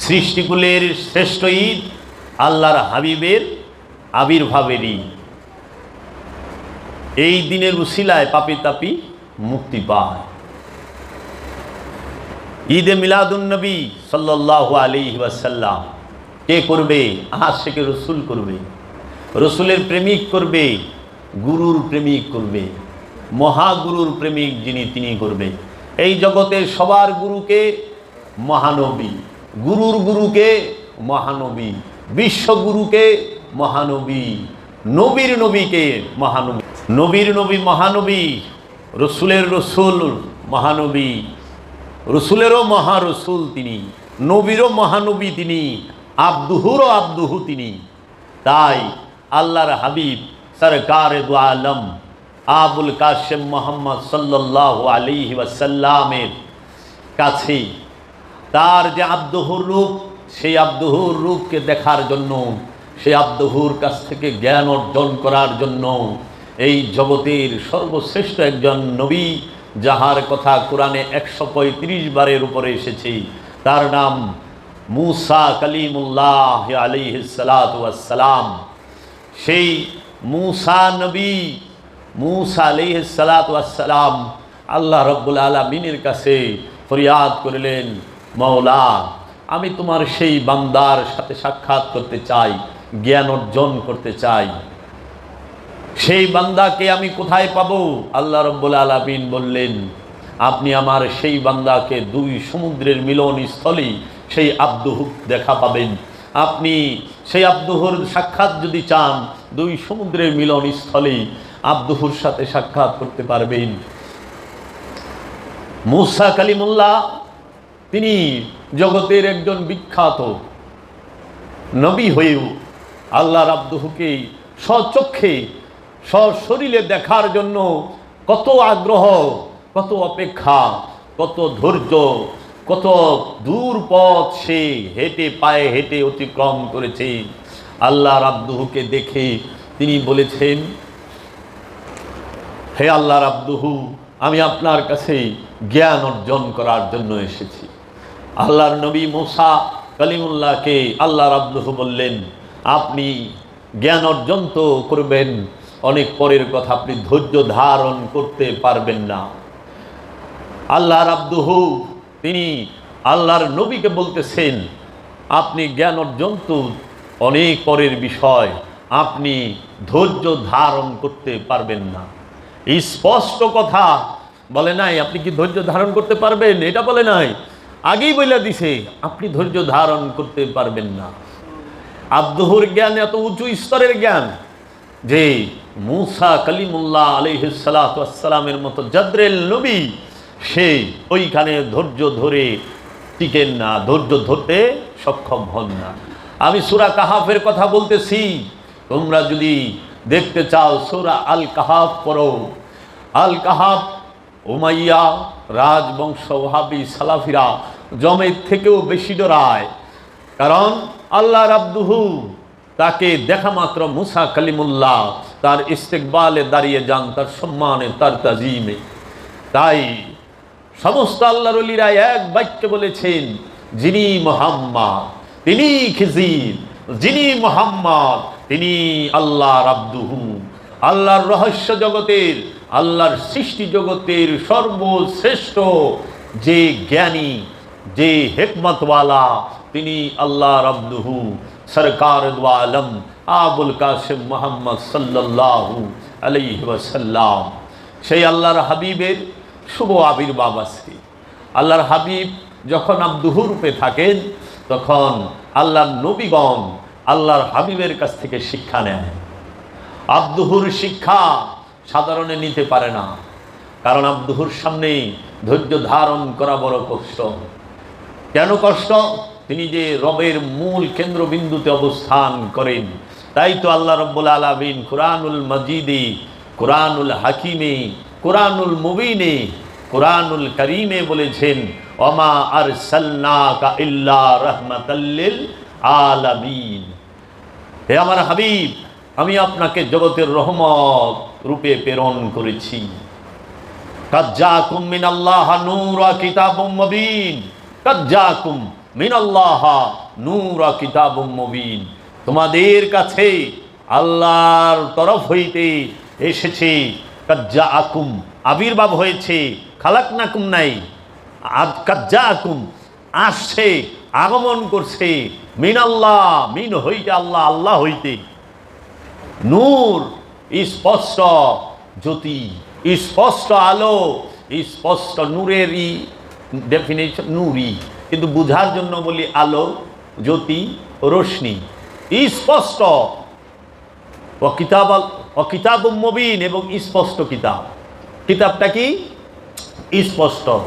সৃষ্টিকুলের শ্রেষ্ঠ ঈদ আল্লাহর হাবিবের আবির্ভাবের ঈদ। এই দিনের উশিলায় পাপি তাপি মুক্তি পায়। ঈদে মিলাদুন্নবী সাল্লাহ আলি ওয়াসাল্লাম কে করবে? আশেকে রসুল করবে। রসুলের প্রেমিক করবে, গুরুর প্রেমিক করবে, মহাগুরুর প্রেমিক যিনি, তিনি করবে। এই জগতের সবার গুরুকে মহানবী। গুরুর গুরুকে মহানবী, বিশ্বগুরুকে মহানবী, নবীর নবীকে মহানবী, নবীর নবী মহানবী, রসুলের রসুল মহানবী, রসুলেরও মহা রসুল তিনি, নবীরও মহানবী তিনি, আব্দুহুরও আব্দুহু তিনি। তাই আল্লাহর হাবিব সরকার আলম আবুল কাশেম মোহাম্মদ সাল্লাহ আলি ওয়াসাল্লামের কাছে তার যে আব্দহুর রূপ, সেই আব্দহুর রূপকে দেখার জন্য, সেই আব্দহুর কাছ থেকে জ্ঞান অর্জন করার জন্য এই জগতের সর্বশ্রেষ্ঠ একজন নবী, যাহার কথা কোরআনে একশো পঁয়ত্রিশ বারের উপরে এসেছে, তার নাম মুসা কালিমুল্লাহ আলিহালাম সেই মুসা নবী, মুসা আলিহালাম আল্লাহ রব্বুল আলমিনের কাছে ফরিয়াদ করলেন মৌলা আমি তোমার সেই বান্দার সাথে সাক্ষাৎ করতে চাই, জ্ঞান অর্জন করতে চাই। সেই বান্দাকে আমি কোথায় পাবো? আল্লাহ রব্বুল আলমিন বললেন, আপনি আমার সেই বান্দাকে দুই সমুদ্রের মিলন স্থলে সেই আব্দুহু দেখা পাবেন। আপনি সেই আব্দুহুর সাক্ষাৎ যদি চান, দুই সমুদ্রের মিলন স্থলে আব্দুহুর সাথে সাক্ষাৎ করতে পারবেন। মুসা কালিমুল্লাহ তিনি জগতের একজন বিখ্যাত নবী হয়েও আল্লাহর আব্দুহুকে স্বচক্ষে সশরীরে দেখার জন্য কত আগ্রহ, কত অপেক্ষা, কত ধৈর্য, কত দূর পথ সে হেঁটে পায়ে হেঁটে অতিক্রম করেছে। আল্লাহর আব্দুহুকে দেখে তিনি বলেছেন, হে আল্লাহর আব্দুহু, আমি আপনার কাছে জ্ঞান অর্জন করার জন্য এসেছি। আল্লাহর নবী মোসা কালিমুল্লাহকে আল্লাহর আব্দুহু বললেন, আপনি জ্ঞান অর্জন তো করবেন, অনেক পরের কথা আপনি ধৈর্য ধারণ করতে পারবেন না। আল্লাহর আব্দুহু তিনি আল্লাহর নবীকে বলতেছেন, আপনি জ্ঞান অর্জন তো অনেক পরের বিষয়, আপনি ধৈর্য ধারণ করতে পারবেন না। স্পষ্ট কথা বলে নাই, আপনি কি ধৈর্য ধারণ করতে পারবেন? এটা বলে নাই। আগেই বলে দিছে, আপনি ধৈর্য ধারণ করতে পারবেন না। আব্দুহুর জ্ঞান এত উঁচু স্তরের জ্ঞান যে মুসা কালিমুল্লাহ আলহিসালামের মতো জাদ্রেল নবী, সে ওইখানে ধৈর্য ধরে টিকেন না, ধৈর্য ধরতে সক্ষম হন না। আমি সুরা কাহাফের কথা বলতেছি, তোমরা যদি দেখতে চাও সুরা আল কাহাফ পড়ো। আল কাহাফ উমাইয়া, রাজবংশ, ওহাবি, সালাফিরা জমের থেকেও বেশি ডরায়। কারণ আল্লাহ রাব্দুহু তাকে দেখা মাত্র মুসা কালিমুল্লাহ, তার ইস্তেকবালে দাঁড়িয়ে যান, তার সম্মানে, তার তাজিমে। তাই সমস্ত আল্লাহর অলিরা এক বাক্য বলেছেন, যিনি মোহাম্মদ তিনি খিজির যিনি মোহাম্মদ তিনি আল্লাহ রাব্দুহু। আল্লাহর রহস্য জগতের, আল্লাহর সৃষ্টি জগতের সর্বশ্রেষ্ঠ যে জ্ঞানী, যে হেকমতওয়ালা, তিনি আল্লাহ রাব্দুহু সরকার আলম আবুল কাসিম মোহাম্মদ সাল্লাল্লাহু আলাইহি ওয়াসাল্লাম। সেই আল্লাহর হাবিবের শুভ আবির্ভাব আছে আল্লাহর হাবিব যখন আব্দুহু রূপে থাকেন, তখন আল্লাহর নবীগণ আল্লাহর হাবিবের কাছ থেকে শিক্ষা নেয় আব্দুহুর শিক্ষা সাধারণে নিতে পারে না। কারণ আব্দুহুর সামনে ধৈর্য ধারণ করা বড় কষ্ট। কেন কষ্ট? তিনি যে রবের মূল কেন্দ্রবিন্দুতে অবস্থান করেন, তাই তো আল্লাহ রব্বুল আলমিন কোরআনুল মজিদে, কোরআনুল হাকিমে, কোরআনুল মুবিনে, কোরআনুল করিমে বলেছেন, ওমা আর সাল্লাকা ইল্লা রহমাতাল্লিল হে আমার হাবিব আমি আপনাকে জগতের রহমত রূপে প্রেরণ করেছি। মিনাল্লাহ মিনাল্লাহ তোমাদের কাছে আল্লাহর তরফ হইতে এসেছে কাজ্জা আকুম আবির্ভাব হয়েছে খালাক নাকুম নাই কাজ্জা আকুম আসছে, আগমন করছে মিন আল্লাহ মিন হইতে আল্লাহ আল্লাহ হইতে। নূর স্পষ্ট জ্যোতি স্পষ্ট আলো স্পষ্ট নূরেরই ডেফিনেশন নূরই। কিন্তু বুঝার জন্য বলি আলো, জ্যোতি রশ্মি স্পষ্ট। ও কিতাব ও কিতাব মবিন এবং স্পষ্ট কিতাব। কিতাবটা কি? স্পষ্ট।